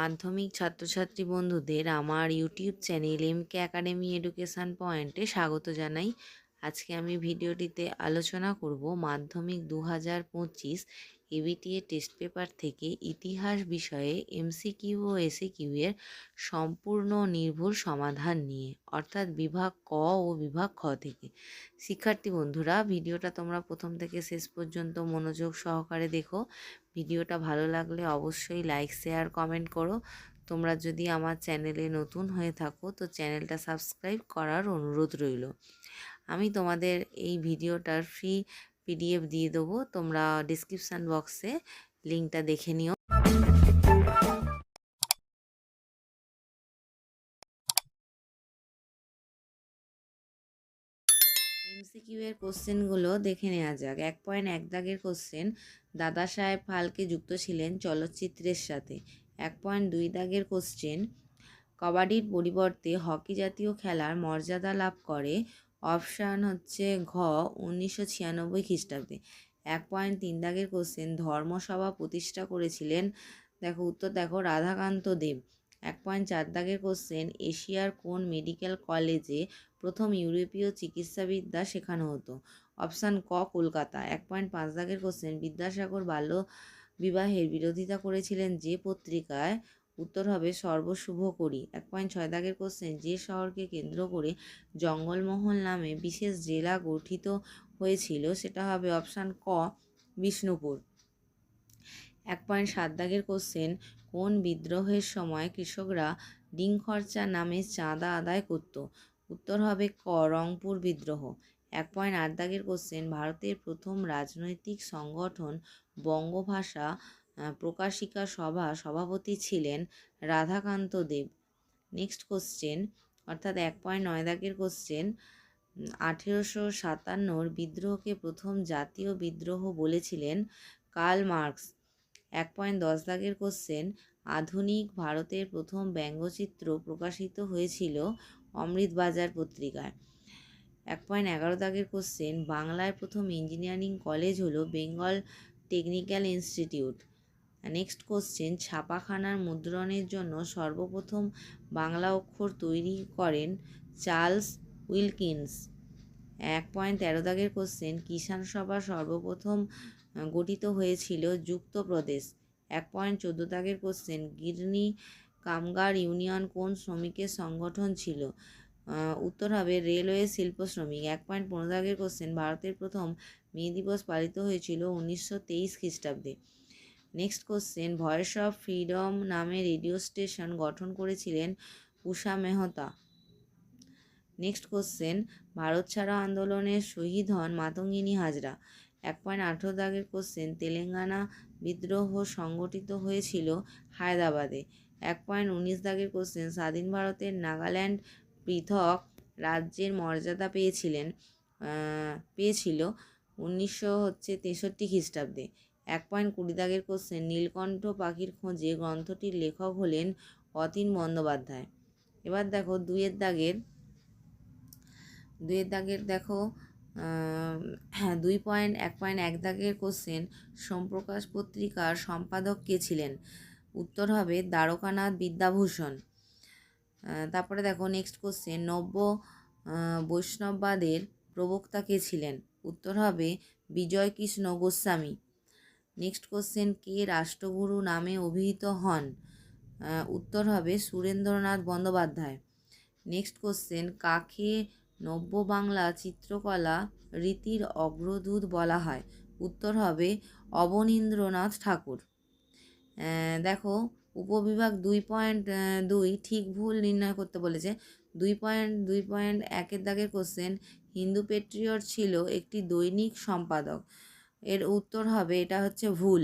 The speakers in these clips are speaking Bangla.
মাধ্যমিক ছাত্রছাত্রী বন্ধুদের আমার YouTube channel MK academy education পয়েন্টে স্বাগত জানাই। আজকে আমি ভিডিওটিতে আলোচনা করব মাধ্যমিক দু হাজার পঁচিশ এবিটিএ টেস্ট পেপার থেকে ইতিহাস বিষয়ে এমসিকিউ ও এসিকিউ এর সম্পূর্ণ নির্ভুল সমাধান নিয়ে, অর্থাৎ বিভাগ ক ও বিভাগ খ থেকে। শিক্ষার্থী বন্ধুরা, ভিডিওটা তোমরা প্রথম থেকে শেষ পর্যন্ত মনোযোগ সহকারে দেখো। ভিডিওটা ভালো লাগলে অবশ্যই লাইক শেয়ার কমেন্ট করো। তোমরা যদি আমার চ্যানেলে নতুন হয়ে থাকো, তো চ্যানেলটা সাবস্ক্রাইব করার অনুরোধ রইল। আমি তোমাদের এই ভিডিওটার ফ্রি পিডিএফ দিয়ে দেবো। তোমরা ডিসক্রিপশান বক্সে লিঙ্কটা দেখে নিও। এমসিকিউ এর কোশ্চেনগুলো দেখে নেওয়া যাক। এক পয়েন্ট এক দাগের কোশ্চেন দাদা সাহেব ফালকে যুক্ত ছিলেন চলচ্চিত্রের সাথে। এক পয়েন্ট দুই দাগের কোশ্চেন কবাডির পরিবর্তে হকি জাতীয় খেলার মর্যাদা লাভ করে অপশান হচ্ছে ঘ, উনিশশো ছিয়ানব্বই খ্রিস্টাব্দে। এক পয়েন্ট তিন দাগের কোশ্চেন ধর্মসভা প্রতিষ্ঠা করেছিলেন, দেখো উত্তর দেখো, রাধাকান্ত দেব। এক পয়েন্ট চার দাগের কোশ্চেন এশিয়ার কোন মেডিকেল কলেজে প্রথম ইউরোপীয় চিকিৎসাবিদ্যা শেখানো হতো? অপশান ক, কলকাতা। এক পয়েন্ট পাঁচ দাগের কোশ্চেন বিদ্যাসাগর বাল্য বিবাহের বিরোধিতা করেছিলেন যে পত্রিকায় উত্তর হবে সর্বশুভ করি। এক পয়েন্ট ছয় দাগের কোশ্চেন যে শহরকে কেন্দ্র করে জঙ্গলমহল নামে বিশেষ জেলা গঠিত হয়েছিল, সেটা হবে অপশান ক, বিষ্ণুপুর। এক পয়েন্ট সাত দাগের কোশ্চেন কোন বিদ্রোহের সময় কৃষকরা ডিং খরচা নামে চাঁদা আদায় করত? উত্তর হবে ক, রংপুর বিদ্রোহ। এক পয়েন্ট আট দাগের কোশ্চেন ভারতের প্রথম রাজনৈতিক সংগঠন বঙ্গভাষা প্রকাশিকা সভা সভাপতি ছিলেন রাধাকান্ত দেব। নেক্সট কোশ্চেন অর্থাৎ এক পয়েন্ট নয় দাগের কোশ্চেন আঠেরোশো সাতান্নর বিদ্রোহকে প্রথম জাতীয় বিদ্রোহ বলেছিলেন কার্ল মার্কস। এক পয়েন্ট দশ দাগের কোশ্চেন আধুনিক ভারতের প্রথম ব্যঙ্গচিত্র প্রকাশিত হয়েছিল অমৃতবাজার পত্রিকায়। এক পয়েন্ট এগারো দাগের কোশ্চেন বাংলায় প্রথম ইঞ্জিনিয়ারিং কলেজ হলো Bengal technical institute next question ছাপাখানার মুদ্রণের জন্য সর্বপ্রথম বাংলা অক্ষর তৈরি করেন চার্লস উইলকিন্স। এক পয়েন্ট তেরো দাগের কোশ্চেন কিষাণ সভা সর্বপ্রথম গঠিত হয়েছিল যুক্তপ্রদেশ। এক পয়েন্ট চোদ্দ দাগের কোশ্চেন গিরনি কামগার ইউনিয়ন কোন শ্রমিকের সংগঠন ছিল? উত্তর হবে রেলওয়ে শিল্প শ্রমিক। এক পয়েন্ট পনেরো দাগের কোশ্চেন ভারতের প্রথম মে দিবস পালিত হয়েছিল উনিশশো তেইশ খ্রিস্টাব্দে। Next question voice of freedom নামে রেডিও স্টেশন গঠন করেছিলেন উষা মেহতা। নেক্সট কোশ্চেন ভারত ছাড়া আন্দোলনের শহীদ হন মাতঙ্গিনী হাজরা। এক পয়েন্ট আঠেরো দাগের কোশ্চেন তেলেঙ্গানা বিদ্রোহ সংগঠিত হয়েছিল হায়দ্রাবাদে। এক পয়েন্ট উনিশ দাগের কোশ্চেন স্বাধীন ভারতের নাগাল্যান্ড পৃথক রাজ্যের মর্যাদা পেয়েছিলেন পেয়েছিল উনিশশো হচ্ছে তেষট্টি খ্রিস্টাব্দে। এক পয়েন্ট কুড়ি দাগের কোশ্চেন নীলকণ্ঠ পাখির খোঁজে গ্রন্থটির লেখক হলেন অতীন বন্দ্যোপাধ্যায়। এবার দেখো দুইয়ের দাগের দুইয়ের দাগের দেখো দুই পয়েন্ট, এক পয়েন্ট এক দাগের কোশ্চেন সোমপ্রকাশ পত্রিকার সম্পাদক কে ছিলেন? উত্তর হবে দ্বারকানাথ বিদ্যাভূষণ। তারপরে দেখো নেক্সট কোশ্চেন নব্য বৈষ্ণববাদের প্রবক্তা কে ছিলেন? উত্তর হবে বিজয় কৃষ্ণ গোস্বামী। নেক্সট কোশ্চেন কে রাষ্ট্রগুরু নামে অভিহিত হন? উত্তর হবে সুরেন্দ্রনাথ বন্দ্যোপাধ্যায়। নেক্সট কোশ্চেন কাকে নব্য বাংলা চিত্রকলা রীতির অগ্রদূত বলা হয়? উত্তর হবে অবনীন্দ্রনাথ ঠাকুর। দেখো, উপবিভাগ দুই পয়েন্ট দুই ঠিক ভুল নির্ণয় করতে বলেছে। দুই পয়েন্ট দুই পয়েন্ট একের দাগের কোশ্চেন হিন্দু পেট্রিয়ট ছিল একটি দৈনিক সম্পাদক। এর উত্তর হবে, এটা হচ্ছে ভুল।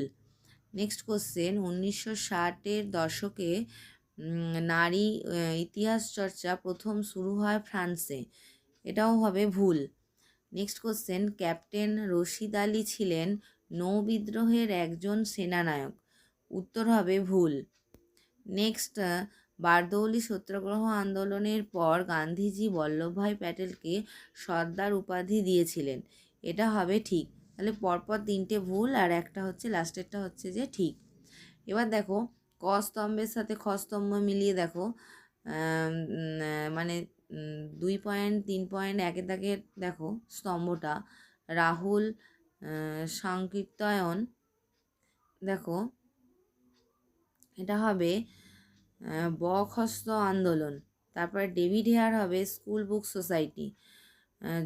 নেক্সট কোশ্চেন উনিশশো ষাটের দশকে নারী ইতিহাস চর্চা প্রথম শুরু হয় ফ্রান্সে। এটাও হবে ভুল। Next question captain Rashid Ali ছিলেন নৌ বিদ্রোহের একজন সেনানায়ক। উত্তর হবে ভুল। নেক্সট বারদৌলি সত্যাগ্রহ আন্দোলনের পর গান্ধীজি বল্লভভাই প্যাটেলকে সর্দার উপাধি দিয়েছিলেন। এটা হবে ঠিক। তাহলে পরপর তিনটে ভুল আর একটা হচ্ছে লাস্টেরটা হচ্ছে যে ঠিক। এবার দেখো, ক স্তম্ভের সাথে খ স্তম্ভ মিলিয়ে দেখো মানে দুই পয়েন্ট, তিন পয়েন্ট একের দাগের দেখো স্তম্ভটা। রাহুল সংকীর্তয়ন, দেখো, এটা হবে বখস্ত আন্দোলন। তারপরে ডেভিড হেয়ার হবে school book society.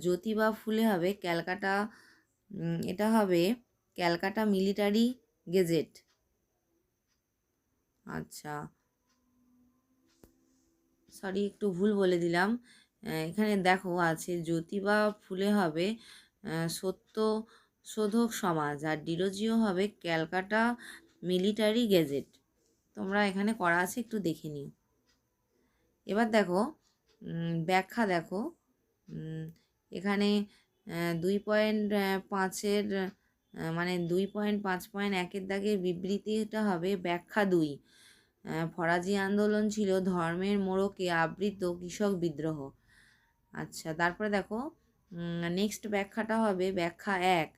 Jyotiba Phule হবে ক্যালকাটা এটা হবে ক্যালকাটা মিলিটারি গেজেট। আচ্ছা। সরি একটু ভুল বলে দিলাম। এখানে দেখো আছে, জ্যোতিবা ফুলে হবে সত্য শোধক সমাজ, আর ডিরোজিও হবে ক্যালকাটা মিলিটারি গেজেট। তোমরা এখানে করা আছে, একটু দেখে নিও। এবার দেখো ব্যাখ্যা দেখো। এখানে দুই পয়েন্ট পাঁচের মানে দুই পয়েন্ট, পাঁচ পয়েন্ট একের দাগের বিবৃতিটা হবে ব্যাখ্যা দুই। ফরাজি আন্দোলন ছিল ধর্মের মোড়কে আবৃত কৃষক বিদ্রোহ। আচ্ছা তারপরে দেখো নেক্সট ব্যাখ্যাটা হবে ব্যাখ্যা এক।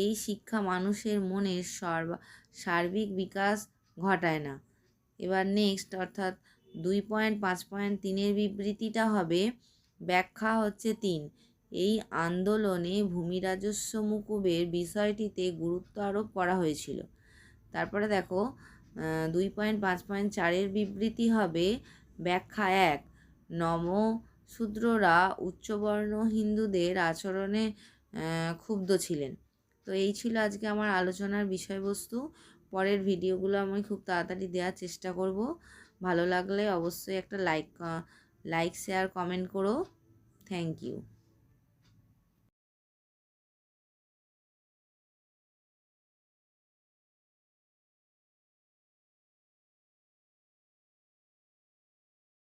এই শিক্ষা মানুষের মনের সর্বা, সার্বিক বিকাশ ঘটায় না। এবার নেক্সট অর্থাৎ দুই পয়েন্ট, পাঁচ পয়েন্ট, তিনের বিবৃতিটা হবে ব্যাখ্যা হচ্ছে তিন। এই আন্দোলনে ভূমি রাজস্ব মুকুবের বিষয়টিতে গুরুত্ব আরোপ করা হয়েছিল। তারপরে দেখো দুই পয়েন্ট পাঁচ পয়েন্ট চারের বিবৃতি হবে ব্যাখ্যা এক। নমশূদ্ররা উচ্চবর্ণ হিন্দুদের আচরণে ক্ষুব্ধ ছিলেন। তো এই ছিল আজকে আমার আলোচনার বিষয়বস্তু। পরের ভিডিওগুলো আমি খুব তাড়াতাড়ি দেওয়ার চেষ্টা করব। ভালো লাগলে অবশ্যই একটা লাইক লাইক, শেয়ার, কমেন্ট করো। Thank you.